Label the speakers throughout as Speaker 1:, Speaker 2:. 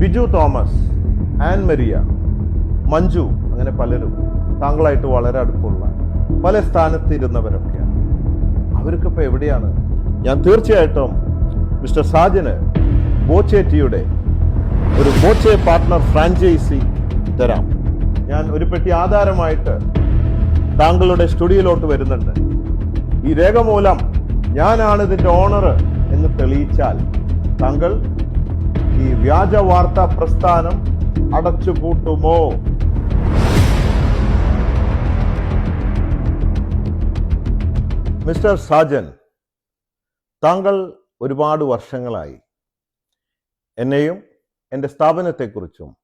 Speaker 1: Biju Thomas Ann Maria Manju അങ്ങനെ പലരും താങ്കളായിട്ട് വളരെ അടുപ്പമുള്ള പല സ്ഥാനത്ത് ഇരുന്നവരൊക്കെയാണ് അവർക്കിപ്പോൾ എവിടെയാണ്? ഞാൻ തീർച്ചയായിട്ടും മിസ്റ്റർ സാജന് ബോച്ചേറ്റിയുടെ ഒരു ബോച്ചെ പാർട്ട്ണർ ഫ്രാഞ്ചൈസി തരാം. ഞാൻ ഒരു പെട്ടി ആധാരമായിട്ട് താങ്കളുടെ സ്റ്റുഡിയോയിലോട്ട് വരുന്നുണ്ട്. ഈ രേഖ മൂലം ഞാനാണ് ഇതിന്റെ ഓണർ എന്ന് തെളിയിച്ചാൽ താങ്കൾ ഈ വ്യാജ വാർത്താ പ്രസ്ഥാനം അടച്ചുപൂട്ടുമോ മിസ്റ്റർ സാജൻ താങ്കൾ ഒരുപാട് വർഷങ്ങളായി എന്നെയും എന്റെ സ്ഥാപനത്തെക്കുറിച്ചും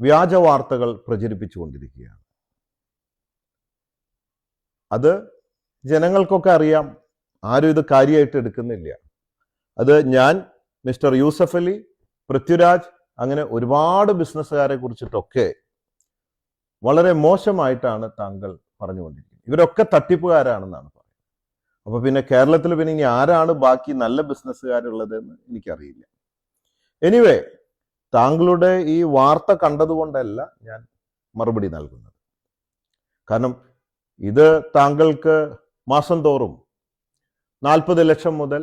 Speaker 1: വ്യാജ വാർത്തകൾ പ്രചരിപ്പിച്ചുകൊണ്ടിരിക്കുകയാണ്. അത് ജനങ്ങൾക്കൊക്കെ അറിയാം. ആരും ഇത് കാര്യമായിട്ട് എടുക്കുന്നില്ല. അത് ഞാൻ മിസ്റ്റർ യൂസഫ് അലി പൃഥ്വിരാജ് അങ്ങനെ ഒരുപാട് ബിസിനസ്സുകാരെ കുറിച്ചിട്ടൊക്കെ വളരെ മോശമായിട്ടാണ് താങ്കൾ പറഞ്ഞുകൊണ്ടിരിക്കുന്നത്. ഇവരൊക്കെ തട്ടിപ്പുകാരാണെന്നാണ് പറയുന്നത്. അപ്പൊ പിന്നെ കേരളത്തിൽ പിന്നെ ഇനി ആരാണ് ബാക്കി നല്ല ബിസിനസ്സുകാരുള്ളതെന്ന് എനിക്കറിയില്ല. എനിവേ താങ്കളുടെ ഈ വാർത്ത കണ്ടതുകൊണ്ടല്ല ഞാൻ മറുപടി നൽകുന്നത്. കാരണം ഇത് താങ്കൾക്ക് മാസം തോറും നാൽപ്പത് ലക്ഷം മുതൽ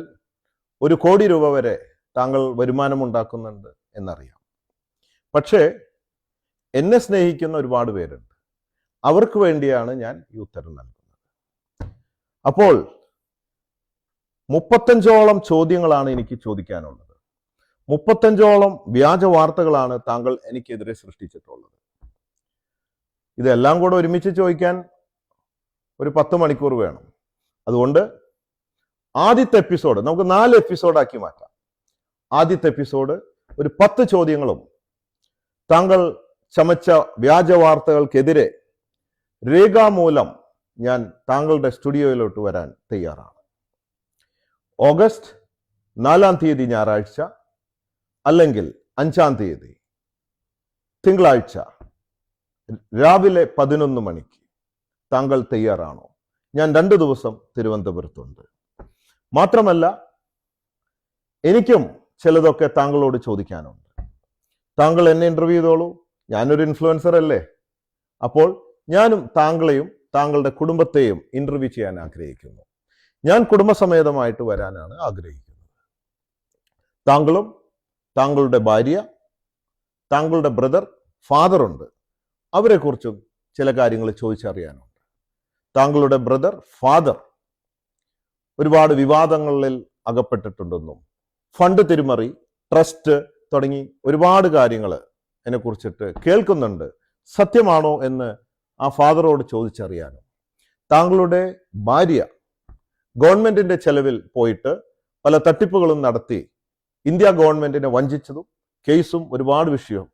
Speaker 1: ഒരു കോടി രൂപ വരെ താങ്കൾ വരുമാനം ഉണ്ടാക്കുന്നുണ്ട് എന്നറിയാം. പക്ഷേ എന്നെ സ്നേഹിക്കുന്ന ഒരുപാട് പേരുണ്ട്. അവർക്ക് വേണ്ടിയാണ് ഞാൻ ഈ ഉത്തരം നൽകുന്നത്. അപ്പോൾ മുപ്പത്തഞ്ചോളം ചോദ്യങ്ങളാണ് എനിക്ക് ചോദിക്കാനുള്ളത്. മുപ്പത്തഞ്ചോളം വ്യാജ വാർത്തകളാണ് താങ്കൾ എനിക്കെതിരെ സൃഷ്ടിച്ചിട്ടുള്ളത്. ഇതെല്ലാം കൂടെ ഒരുമിച്ച് ചോദിക്കാൻ ഒരു പത്ത് മണിക്കൂർ വേണം. അതുകൊണ്ട് ആദ്യത്തെ എപ്പിസോഡ് നമുക്ക് നാല് എപ്പിസോഡാക്കി മാറ്റാം. ആദ്യത്തെ എപ്പിസോഡ് ഒരു പത്ത് ചോദ്യങ്ങളും. താങ്കൾ ചമച്ച വ്യാജ വാർത്തകൾക്കെതിരെ രേഖാമൂലം ഞാൻ താങ്കളുടെ സ്റ്റുഡിയോയിലോട്ട് വരാൻ തയ്യാറാണ്. ഓഗസ്റ്റ് നാലാം തീയതി ഞായറാഴ്ച അല്ലെങ്കിൽ അഞ്ചാം തീയതി തിങ്കളാഴ്ച രാവിലെ പതിനൊന്ന് മണിക്ക് താങ്കൾ തയ്യാറാണോ? ഞാൻ രണ്ട് ദിവസം തിരുവനന്തപുരത്തുണ്ട്. മാത്രമല്ല എനിക്കും ചിലതൊക്കെ താങ്കളോട് ചോദിക്കാനുണ്ട്. താങ്കൾ എന്നെ ഇന്റർവ്യൂ ചെയ്തോളൂ. ഞാനൊരു ഇൻഫ്ലുവൻസർ അല്ലേ? അപ്പോൾ ഞാനും താങ്കളെയും താങ്കളുടെ കുടുംബത്തെയും ഇന്റർവ്യൂ ചെയ്യാൻ ആഗ്രഹിക്കുന്നു. ഞാൻ കുടുംബസമേതമായിട്ട് വരാനാണ് ആഗ്രഹിക്കുന്നത്. താങ്കളും താങ്കളുടെ ഭാര്യ താങ്കളുടെ ബ്രദർ ഫാദറുണ്ട് അവരെക്കുറിച്ചും ചില കാര്യങ്ങൾ ചോദിച്ചറിയാനുണ്ട്. താങ്കളുടെ ബ്രദർ ഫാദർ ഒരുപാട് വിവാദങ്ങളിൽ അകപ്പെട്ടിട്ടുണ്ടെന്നും ഫണ്ട് തിരിമറി ട്രസ്റ്റ് തുടങ്ങി ഒരുപാട് കാര്യങ്ങൾ കുറിച്ചിട്ട് കേൾക്കുന്നുണ്ട്. സത്യമാണോ എന്ന് ആ ഫാദറോട് ചോദിച്ചറിയാനും. താങ്കളുടെ ഭാര്യ ഗവൺമെന്റിന്റെ ചെലവിൽ പോയിട്ട് പല തട്ടിപ്പുകളും നടത്തി ഇന്ത്യ ഗവൺമെന്റിനെ വഞ്ചിച്ചതും കേസും ഒരുപാട് വിഷയവും.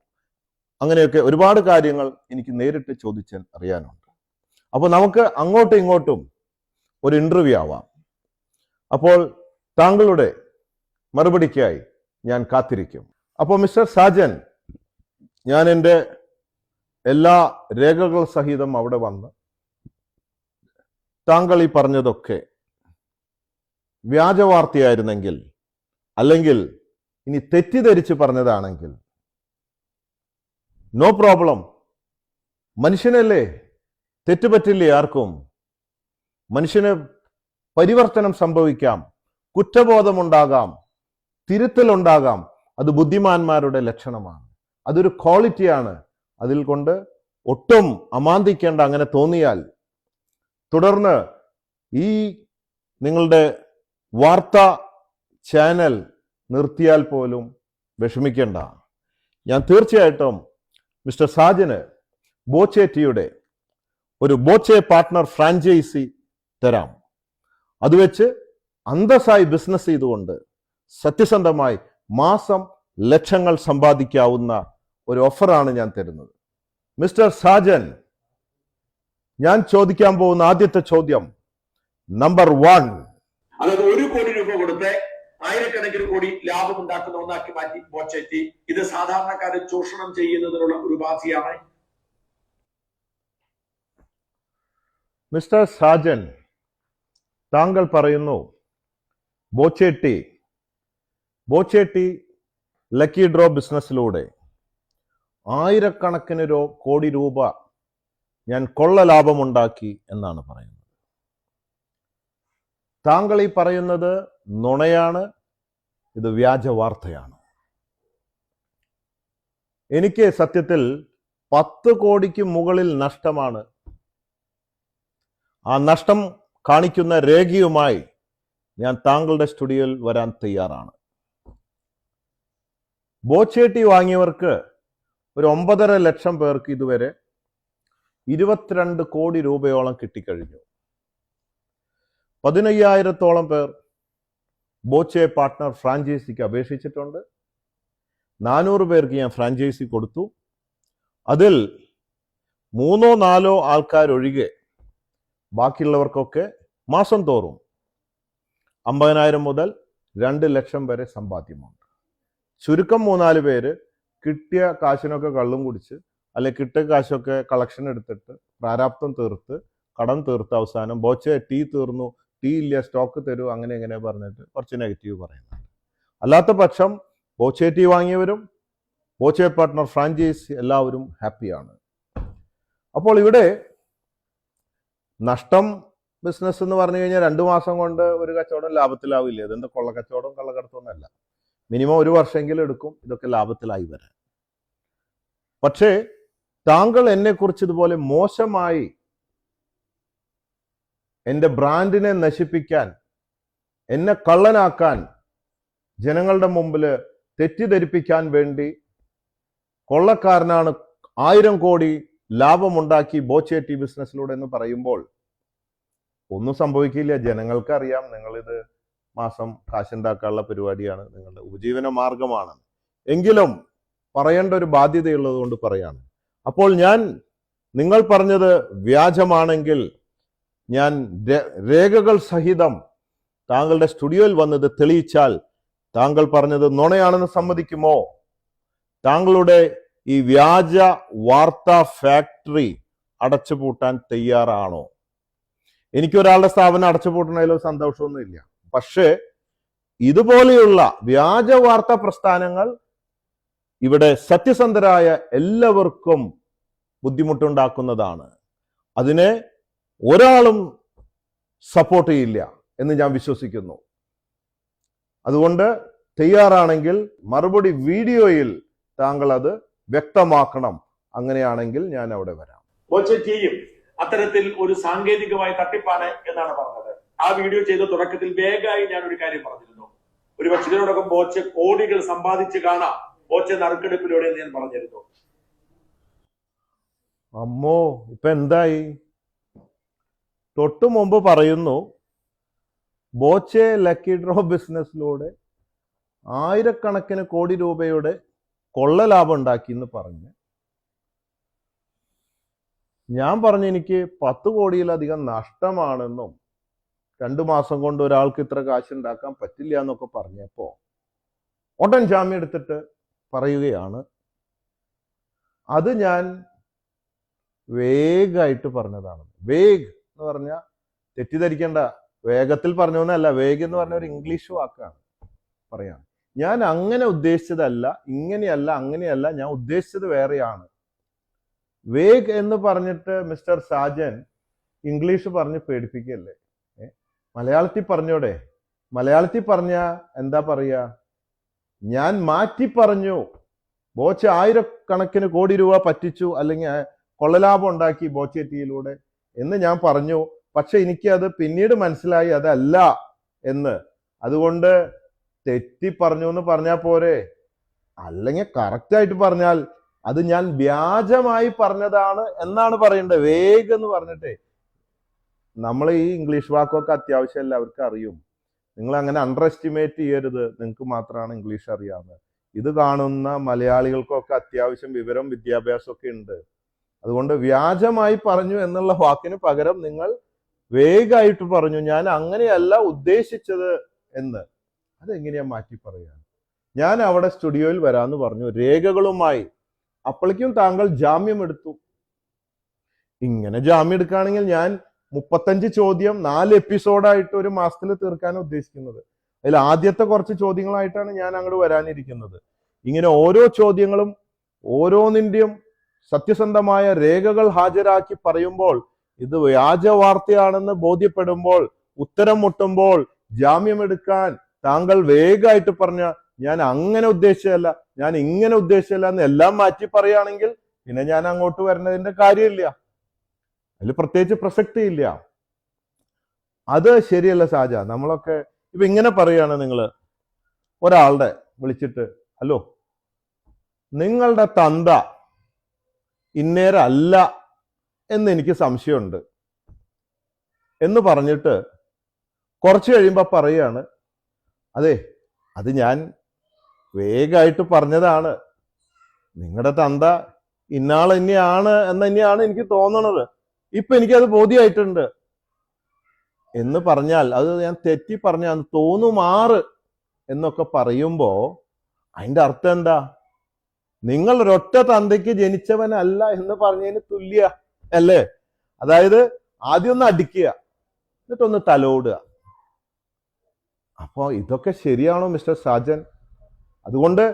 Speaker 1: അങ്ങനെയൊക്കെ ഒരുപാട് കാര്യങ്ങൾ എനിക്ക് നേരിട്ട് ചോദിച്ചാൽ അറിയാനുണ്ട്. അപ്പോൾ നമുക്ക് അങ്ങോട്ടും ഇങ്ങോട്ടും ഒരു ഇന്റർവ്യൂ ആവാം. അപ്പോൾ താങ്കളുടെ മറുപടിക്കായി ഞാൻ കാത്തിരിക്കും. അപ്പോൾ മിസ്റ്റർ സാജൻ ഞാൻ എന്റെ എല്ലാ രേഖകൾ സഹിതം അവിടെ വന്ന് താങ്കൾ ഈ പറഞ്ഞതൊക്കെ വ്യാജവാർത്തയായിരുന്നെങ്കിൽ അല്ലെങ്കിൽ ഇനി തെറ്റിദ്ധരിച്ച് പറഞ്ഞതാണെങ്കിൽ നോ പ്രോബ്ലം മനുഷ്യനല്ലേ? തെറ്റുപറ്റില്ലേ ആർക്കും? മനുഷ്യന് പരിവർത്തനം സംഭവിക്കാം കുറ്റബോധമുണ്ടാകാം തിരുത്തലുണ്ടാകാം. അത് ബുദ്ധിമാന്മാരുടെ ലക്ഷണമാണ്. അതൊരു ക്വാളിറ്റിയാണ്. അതിൽ കൊണ്ട് ഒട്ടും അമാന്തിക്കേണ്ട അങ്ങനെ തോന്നിയാൽ തുടർന്ന് ഈ നിങ്ങളുടെ വാർത്ത ചാനൽ നിർത്തിയാൽ പോലും വിഷമിക്കേണ്ട. ഞാൻ തീർച്ചയായിട്ടും മിസ്റ്റർ സാജന് ബോച്ചേറ്റിയുടെ ഒരു ബോച്ചെ പാർട്ട്ണർ ഫ്രാഞ്ചൈസി തരാം. അത് വെച്ച് അന്തസ്സായി ബിസിനസ് ചെയ്തുകൊണ്ട് സത്യസന്ധമായി മാസം ലക്ഷങ്ങൾ സമ്പാദിക്കാവുന്ന ഒരു ഓഫറാണ് ഞാൻ തരുന്നത്. മിസ്റ്റർ സാജൻ ഞാൻ ചോദിക്കാൻ പോകുന്ന ആദ്യത്തെ ചോദ്യം നമ്പർ വൺ
Speaker 2: അതായത് ഒരു കോടി രൂപ കൊടുത്ത് ആയിരക്കണക്കിന് കോടി ലാഭം ഉണ്ടാക്കുന്ന ഒന്നാക്കി മാറ്റി ബോച്ചെറ്റി ഇത് സാധാരണക്കാരെ ചൂഷണം ചെയ്യുന്നതിനുള്ള ഒരു ബാധ്യയാണ്
Speaker 1: മിസ്റ്റർ സാജൻ താങ്കൾ പറയുന്നു ബോച്ചേട്ടി ബോച്ചേട്ടി ലക്കി ഡ്രോ ബിസിനസ്സിലൂടെ ആയിരക്കണക്കിന് രോ കോടി രൂപ ഞാൻ കൊള്ള ലാഭമുണ്ടാക്കി എന്നാണ് പറയുന്നത്. താങ്കൾ ഈ പറയുന്നത് നുണയാണ് ഇത് വ്യാജ വാർത്തയാണ്. എനിക്ക് സത്യത്തിൽ പത്ത് കോടിക്ക് മുകളിൽ നഷ്ടമാണ്. ആ നഷ്ടം കാണിക്കുന്ന രേഖയുമായി ഞാൻ താങ്കളുടെ സ്റ്റുഡിയോയിൽ വരാൻ തയ്യാറാണ്. ബോച്ചേട്ടി വാങ്ങിയവർക്ക് ഒരു ഒമ്പതര ലക്ഷം പേർക്ക് ഇതുവരെ ഇരുപത്തിരണ്ട് കോടി രൂപയോളം കിട്ടിക്കഴിഞ്ഞു. പതിനയ്യായിരത്തോളം പേർ ബോച്ചെ പാർട്ട്ണർ ഫ്രാഞ്ചൈസിക്ക് അപേക്ഷിച്ചിട്ടുണ്ട്. നാനൂറ് പേർക്ക് ഞാൻ ഫ്രാഞ്ചൈസി കൊടുത്തു. അതിൽ മൂന്നോ നാലോ ആൾക്കാരൊഴികെ ബാക്കിയുള്ളവർക്കൊക്കെ മാസം തോറും അമ്പതിനായിരം മുതൽ രണ്ട് ലക്ഷം വരെ സമ്പാദ്യമുണ്ട്. ചുരുക്കം മൂന്നാൽ പേര് കിട്ടിയ കാശിനൊക്കെ കള്ളും കുടിച്ച് അല്ലെ കിട്ടിയ കാശൊക്കെ കളക്ഷൻ എടുത്തിട്ട് പ്രാരാബ്ദം തീർത്ത് കടം തീർത്ത് അവസാനം ബോച്ചെ ടീ തീർന്നു ടീ ഇല്ല സ്റ്റോക്ക് തരൂ അങ്ങനെ ഇങ്ങനെ പറഞ്ഞിട്ട് കുറച്ച് നെഗറ്റീവ് പറയുന്നുണ്ട്. അല്ലാത്ത പക്ഷം ബോച്ചെ ടീ വാങ്ങിയവരും ബോച്ചെ പാർട്ട്ണർ ഫ്രാഞ്ചൈസ് എല്ലാവരും ഹാപ്പിയാണ് അപ്പോൾ ഇവിടെ നഷ്ടം ബിസിനസ് എന്ന് പറഞ്ഞു കഴിഞ്ഞാൽ രണ്ടു മാസം കൊണ്ട് ഒരു കച്ചവടം ലാഭത്തിലാവില്ല? കൊള്ള കച്ചവടം കള്ളക്കടത്തൊന്നല്ല മിനിമം ഒരു വർഷമെങ്കിലും എടുക്കും ഇതൊക്കെ ലാഭത്തിലായി വരാൻ. പക്ഷേ താങ്കൾ എന്നെക്കുറിച്ച് ഇതുപോലെ മോശമായി എന്റെ ബ്രാൻഡിനെ നശിപ്പിക്കാൻ എന്നെ കള്ളനാക്കാൻ ജനങ്ങളുടെ മുമ്പിൽ തെറ്റിദ്ധരിപ്പിക്കാൻ വേണ്ടി കൊള്ളക്കാരനാണ് ആയിരം കോടി ലാഭമുണ്ടാക്കി ബോച്ചേട്ടി ബിസിനസ്സിലൂടെ എന്ന് പറയുമ്പോൾ ഒന്നും സംഭവിക്കില്ല. ജനങ്ങൾക്കറിയാം നിങ്ങളിത് മാസം കാശുണ്ടാക്കാനുള്ള പരിപാടിയാണ് നിങ്ങളുടെ ഉപജീവന മാർഗമാണ്. എങ്കിലും പറയേണ്ട ഒരു ബാധ്യതയുള്ളത് കൊണ്ട് പറയാണ്. അപ്പോൾ ഞാൻ നിങ്ങൾ പറഞ്ഞത് വ്യാജമാണെങ്കിൽ ഞാൻ രേഖകൾ സഹിതം താങ്കളുടെ സ്റ്റുഡിയോയിൽ വന്നത് തെളിയിച്ചാൽ താങ്കൾ പറഞ്ഞത് നുണയാണെന്ന് സമ്മതിക്കുമോ? താങ്കളുടെ ഈ വ്യാജ വാർത്താ ഫാക്ടറി അടച്ചുപൂട്ടാൻ തയ്യാറാണോ? എനിക്കൊരാളുടെ സ്ഥാപനം അടച്ചുപൂട്ടണതിലോ സന്തോഷമൊന്നുമില്ല. പക്ഷേ ഇതുപോലെയുള്ള വ്യാജ വാർത്താ പ്രസ്ഥാനങ്ങൾ ഇവിടെ സത്യസന്ധരായ എല്ലാവർക്കും ബുദ്ധിമുട്ടുണ്ടാക്കുന്നതാണ്. അതിനെ ഒരാളും സപ്പോർട്ട് ചെയ്യില്ല എന്ന് ഞാൻ വിശ്വസിക്കുന്നു. അതുകൊണ്ട് തയ്യാറാണെങ്കിൽ മറുപടി വീഡിയോയിൽ താങ്കൾ അത് വ്യക്തമാക്കണം. അങ്ങനെയാണെങ്കിൽ ഞാൻ അവിടെ വരാം.
Speaker 2: ടീയും അത്തരത്തിൽ ഒരു സാങ്കേതികമായ തട്ടിപ്പാണ് എന്നാണ് പറഞ്ഞത്. ആ വീഡിയോ ചെയ്ത തുടക്കത്തിൽ വേഗമായി ഞാൻ ഒരു കാര്യം പറഞ്ഞിരുന്നു. ഒരു പക്ഷേ ഇതിനോടൊപ്പം ബോച്ച കോടികൾ സമ്പാദിച്ച് കാണാം. ബോച്ച നറുക്കെടുപ്പിലൂടെ ഞാൻ പറഞ്ഞിരുന്നു.
Speaker 1: അമ്മോ ഇപ്പൊ എന്തായി? തൊട്ടു മുമ്പ് പറയുന്നു ബോച്ചെ ലക്കി ഡ്രോ ബിസിനസ്സിലൂടെ ആയിരക്കണക്കിന് കോടി രൂപയുടെ കൊള്ള ലാഭം ഉണ്ടാക്കി എന്ന് പറഞ്ഞ്. ഞാൻ പറഞ്ഞു എനിക്ക് പത്ത് കോടിയിലധികം നഷ്ടമാണെന്നും രണ്ടു മാസം കൊണ്ട് ഒരാൾക്ക് ഇത്ര കാശ് ഉണ്ടാക്കാൻ പറ്റില്ല എന്നൊക്കെ പറഞ്ഞപ്പോ ഉടൻ ജാമ്യം എടുത്തിട്ട് പറയുകയാണ്. അത് ഞാൻ വേഗമായിട്ട് പറഞ്ഞതാണ്. വേഗ് എന്ന് പറഞ്ഞാൽ തെറ്റിദ്ധരിക്കേണ്ട. വേഗത്തിൽ പറഞ്ഞൊന്നല്ല വേഗ് എന്ന് പറഞ്ഞ ഒരു ഇംഗ്ലീഷ് വാക്കാണ് പറയാം ഞാൻ അങ്ങനെ ഉദ്ദേശിച്ചതല്ല ഇങ്ങനെയല്ല അങ്ങനെയല്ല ഞാൻ ഉദ്ദേശിച്ചത് വേറെയാണ്. വേഗ് എന്ന് പറഞ്ഞിട്ട് മിസ്റ്റർ സാജൻ ഇംഗ്ലീഷ് പറഞ്ഞ് പേടിപ്പിക്കല്ലേ? മലയാളത്തിൽ പറഞ്ഞോടെ? മലയാളത്തിൽ പറഞ്ഞ എന്താ പറയാ? ഞാൻ മാറ്റി പറഞ്ഞു. ബോച്ച ആയിരക്കണക്കിന് കോടി രൂപ പറ്റിച്ചു. അല്ലെങ്കിൽ കൊള്ളലാഭം ഉണ്ടാക്കി ബോച്ചേറ്റിയിലൂടെ എന്ന് ഞാൻ പറഞ്ഞു. പക്ഷെ എനിക്ക് അത് പിന്നീട് മനസ്സിലായി അതല്ല എന്ന്. അതുകൊണ്ട് തെറ്റി പറഞ്ഞു എന്ന് പറഞ്ഞാൽ പോരെ? അല്ലെങ്കിൽ കറക്റ്റായിട്ട് പറഞ്ഞാൽ അത് ഞാൻ വ്യാജമായി പറഞ്ഞതാണ് എന്നാണ് പറയേണ്ടത്. വേഗം എന്ന് പറഞ്ഞിട്ടേ. നമ്മൾ ഈ ഇംഗ്ലീഷ് വാക്കൊക്കെ അത്യാവശ്യം എല്ലാവർക്കും അറിയും. നിങ്ങൾ അങ്ങനെ അണ്ടർ എസ്റ്റിമേറ്റ് ചെയ്യരുത്. നിങ്ങൾക്ക് മാത്രമാണ് ഇംഗ്ലീഷ് അറിയാവുന്നത്. ഇത് കാണുന്ന മലയാളികൾക്കൊക്കെ അത്യാവശ്യം വിവരം വിദ്യാഭ്യാസമൊക്കെ ഉണ്ട്. അതുകൊണ്ട് വ്യാജമായി പറഞ്ഞു എന്നുള്ള വാക്കിന് പകരം നിങ്ങൾ വേഗമായിട്ട് പറഞ്ഞു ഞാൻ അങ്ങനെയല്ല ഉദ്ദേശിച്ചത് എന്ന്. അതെങ്ങനെയാ മാറ്റി പറയാൻ? ഞാൻ അവിടെ സ്റ്റുഡിയോയിൽ വരാന്ന് പറഞ്ഞു. രേഖകളുമായി. അപ്പോഴേക്കും താങ്കൾ ജാമ്യം എടുത്തു. ഇങ്ങനെ ജാമ്യം എടുക്കുകയാണെങ്കിൽ ഞാൻ മുപ്പത്തഞ്ച് ചോദ്യം നാല് എപ്പിസോഡായിട്ട് ഒരു മാസത്തിൽ തീർക്കാൻ ഉദ്ദേശിക്കുന്നത്. അതിൽ ആദ്യത്തെ കുറച്ച് ചോദ്യങ്ങളായിട്ടാണ് ഞാൻ അങ്ങോട്ട് വരാനിരിക്കുന്നത്. ഇങ്ങനെ ഓരോ ചോദ്യങ്ങളും ഓരോന്നിന്റെയും സത്യസന്ധമായ രേഖകൾ ഹാജരാക്കി പറയുമ്പോൾ ഇത് വ്യാജ വാർത്തയാണെന്ന് ബോധ്യപ്പെടുമ്പോൾ ഉത്തരം മുട്ടുമ്പോൾ ജാമ്യമെടുക്കാൻ താങ്കൾ വേഗമായിട്ട് പറഞ്ഞ ഞാൻ അങ്ങനെ ഉദ്ദേശിച്ചതല്ല ഞാൻ ഇങ്ങനെ ഉദ്ദേശിച്ചല്ല എന്ന് എല്ലാം മാറ്റി പറയുകയാണെങ്കിൽ പിന്നെ ഞാൻ അങ്ങോട്ട് വരുന്നതിന്റെ കാര്യമില്ല. അതിൽ പ്രത്യേകിച്ച് പ്രസക്തി ഇല്ല. അത് ശരിയല്ല സാജ നമ്മളൊക്കെ ഇപ്പൊ ഇങ്ങനെ പറയാണ് നിങ്ങൾ ഒരാളുടെ വിളിച്ചിട്ട് ഹലോ നിങ്ങളുടെ തന്ത ഇന്നേരല്ല എന്ന് എനിക്ക് സംശയമുണ്ട്. എന്ന് പറഞ്ഞിട്ട് കുറച്ച് കഴിയുമ്പോൾ പറയാണ് അതെ അത് ഞാൻ വേഗമായിട്ട് പറഞ്ഞതാണ്. നിങ്ങളുടെ തന്ത ഇന്നാൾ തന്നെയാണ് എന്ന് തന്നെയാണ് എനിക്ക് തോന്നണത്. ഇപ്പൊ എനിക്കത് ബോധ്യമായിട്ടുണ്ട് എന്ന് പറഞ്ഞാൽ അത് ഞാൻ തെറ്റി പറഞ്ഞാൽ തോന്നുമാറ് എന്നൊക്കെ പറയുമ്പോ അതിന്റെ അർത്ഥം എന്താ? നിങ്ങൾ ഒരൊറ്റ തന്തയ്ക്ക് ജനിച്ചവനല്ല എന്ന് പറഞ്ഞതിന് തുല്യ അല്ലേ? അതായത് ആദ്യം ഒന്ന് അടിക്കുക എന്നിട്ടൊന്ന് തലോടുക. അപ്പോ ഇതൊക്കെ ശരിയാണോ മിസ്റ്റർ സാജൻ? അതുകൊണ്ട്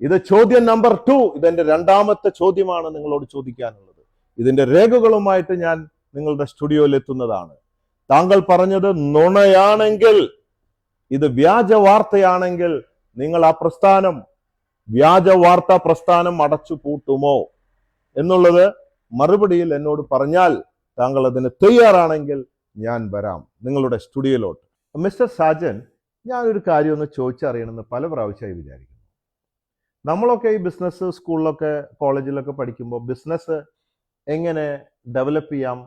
Speaker 1: ഇത് ചോദ്യം നമ്പർ ടു ഇതെന്റെ രണ്ടാമത്തെ ചോദ്യമാണ് നിങ്ങളോട് ചോദിക്കാനുള്ളത്. ഇതിന്റെ രേഖകളുമായിട്ട് ഞാൻ നിങ്ങളുടെ സ്റ്റുഡിയോയിൽ എത്തുന്നതാണ് താങ്കൾ പറഞ്ഞത് നുണയാണെങ്കിൽ ഇത് വ്യാജ വാർത്തയാണെങ്കിൽ നിങ്ങൾ ആ പ്രസ്ഥാനം വ്യാജ വാർത്താ പ്രസ്ഥാനം അടച്ചു പൂട്ടുമോ? എന്നുള്ളത് മറുപടിയിൽ എന്നോട് പറഞ്ഞാൽ താങ്കൾ അതിന് തയ്യാറാണെങ്കിൽ ഞാൻ വരാം നിങ്ങളുടെ സ്റ്റുഡിയോയിലോട്ട്. മിസ്റ്റർ സാജൻ ഞാനൊരു കാര്യം ഒന്ന് ചോദിച്ചറിയണമെന്ന് പല പ്രാവശ്യമായി വിചാരിക്കുന്നു. നമ്മളൊക്കെ ഈ ബിസിനസ് സ്കൂളിലൊക്കെ കോളേജിലൊക്കെ പഠിക്കുമ്പോൾ ബിസിനസ് എങ്ങനെ ഡെവലപ്പ് ചെയ്യാം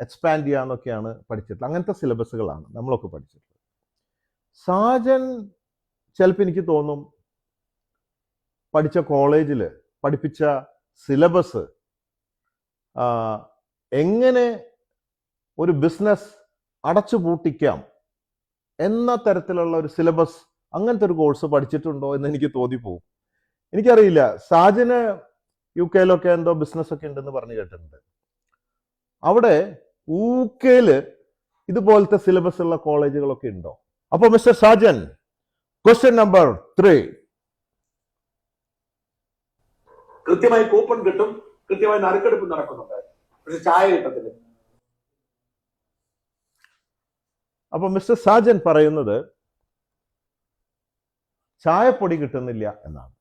Speaker 1: എക്സ്പാൻഡ് ചെയ്യാം എന്നൊക്കെയാണ് പഠിച്ചിട്ടുള്ളത്. അങ്ങനത്തെ സിലബസുകളാണ് നമ്മളൊക്കെ പഠിച്ചിട്ടുള്ളത്. സാജൻ ചിലപ്പോൾ എനിക്ക് തോന്നും പഠിച്ച കോളേജിൽ പഠിപ്പിച്ച സിലബസ് എങ്ങനെ ഒരു ബിസിനസ് അടച്ചു പൂട്ടിക്കാം എന്ന തരത്തിലുള്ള ഒരു സിലബസ് അങ്ങനത്തെ ഒരു കോഴ്സ് പഠിച്ചിട്ടുണ്ടോ എന്ന് എനിക്ക് തോന്നിപ്പോവും എനിക്കറിയില്ല. സാജന് യു കെയിലൊക്കെ എന്തോ ബിസിനസ് ഒക്കെ ഉണ്ടെന്ന് പറഞ്ഞു കേട്ടിട്ടുണ്ട്. അവിടെ യു കെയിൽ ഇതുപോലത്തെ സിലബസ് ഉള്ള കോളേജുകളൊക്കെ ഉണ്ടോ? അപ്പോൾ mister Sajan question number three
Speaker 2: കൃത്യമായി കൂപ്പൺ കിട്ടും കൃത്യമായി നറുക്കെടുപ്പ് നടക്കുന്നുണ്ട്. പക്ഷെ ചായ കിട്ടത്തില്ല.
Speaker 1: അപ്പൊ മിസ്റ്റർ സാജൻ പറയുന്നത് ചായപ്പൊടി കിട്ടുന്നില്ല എന്നാണ്.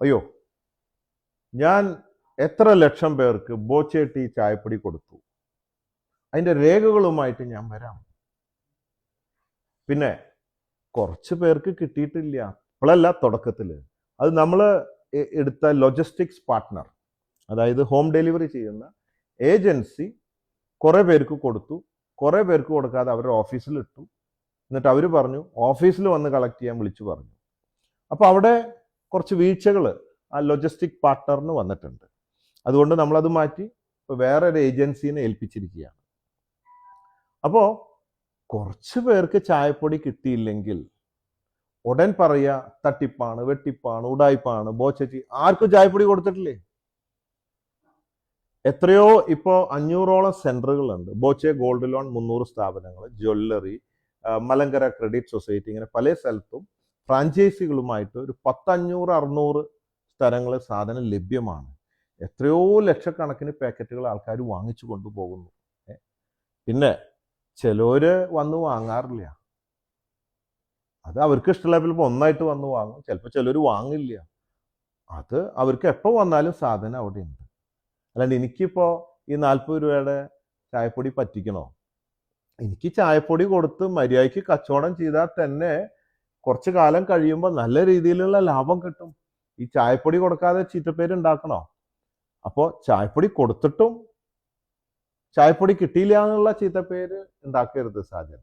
Speaker 1: അയ്യോ ഞാൻ എത്ര ലക്ഷം പേർക്ക് ബോച്ചേട്ടി ചായപ്പൊടി കൊടുത്തു? അതിന്റെ രേഖകളുമായിട്ട് ഞാൻ വരാം. പിന്നെ കുറച്ച് പേർക്ക് കിട്ടിയിട്ടില്ല. ഇപ്പോഴല്ല തുടക്കത്തിൽ അത് നമ്മൾ എടുത്ത ലോജിസ്റ്റിക്സ് പാർട്ട്ണർ അതായത് ഹോം ഡെലിവറി ചെയ്യുന്ന ഏജൻസി കുറേ പേർക്ക് കൊടുത്തു. കുറേ പേർക്ക് കൊടുക്കാതെ അവരുടെ ഓഫീസിൽ ഇട്ടു എന്നിട്ട് അവർ പറഞ്ഞു ഓഫീസിൽ വന്ന് കളക്ട് ചെയ്യാൻ വിളിച്ചു പറഞ്ഞു. അപ്പോൾ അവിടെ കുറച്ച് വീഴ്ചകൾ ആ ലോജിസ്റ്റിക് പാർട്ട്ണറിന് വന്നിട്ടുണ്ട്. അതുകൊണ്ട് നമ്മളത് മാറ്റി ഇപ്പോൾ വേറെ ഒരു ഏജൻസിനെ ഏൽപ്പിച്ചിരിക്കുകയാണ്. അപ്പോൾ കുറച്ച് പേർക്ക് ചായപ്പൊടി കിട്ടിയില്ലെങ്കിൽ ഉടൻ പറയുക തട്ടിപ്പാണ് വെട്ടിപ്പാണ് ഉടായ്പാണ് ബോച്ചറ്റി ആർക്കും ചായപ്പൊടി കൊടുത്തിട്ടില്ലേ? എത്രയോ ഇപ്പോൾ അഞ്ഞൂറോളം സെന്ററുകളുണ്ട്. ബോച്ചെ ഗോൾഡ് ലോൺ മുന്നൂറ് സ്ഥാപനങ്ങൾ ജ്വല്ലറി മലങ്കര ക്രെഡിറ്റ് സൊസൈറ്റി ഇങ്ങനെ പല സ്ഥലത്തും ഫ്രാഞ്ചൈസികളുമായിട്ട് ഒരു പത്തഞ്ഞൂറ് അറുന്നൂറ് സ്ഥലങ്ങളിൽ സാധനം ലഭ്യമാണ്. എത്രയോ ലക്ഷക്കണക്കിന് പാക്കറ്റുകൾ ആൾക്കാർ വാങ്ങിച്ചു കൊണ്ടുപോകുന്നു. പിന്നെ ചിലര് വന്ന് വാങ്ങാറില്ല. അത് അവർക്ക് ഇഷ്ടമുള്ള ചിലപ്പോൾ ഒന്നായിട്ട് വന്ന് വാങ്ങും. ചിലപ്പോൾ ചിലർ വാങ്ങില്ല. അത് അവർക്ക് എപ്പോൾ വന്നാലും സാധനം അവിടെ ഉണ്ട് അല്ലാണ്ട് എനിക്കിപ്പോൾ ഈ നാൽപ്പത് രൂപയുടെ ചായപ്പൊടി പറ്റിക്കണോ? എനിക്ക് ചായപ്പൊടി കൊടുത്ത് മര്യാദയ്ക്ക് കച്ചവടം ചെയ്താൽ തന്നെ കുറച്ച് കാലം കഴിയുമ്പോൾ നല്ല രീതിയിലുള്ള ലാഭം കിട്ടും. ഈ ചായപ്പൊടി കൊടുക്കാതെ ചീത്തപ്പേര് ഉണ്ടാക്കണോ? അപ്പോൾ ചായപ്പൊടി കൊടുത്തിട്ടും ചായപ്പൊടി കിട്ടിയില്ല എന്നുള്ള ചീത്തപ്പേര് ഉണ്ടാക്കരുത് സാജൻ.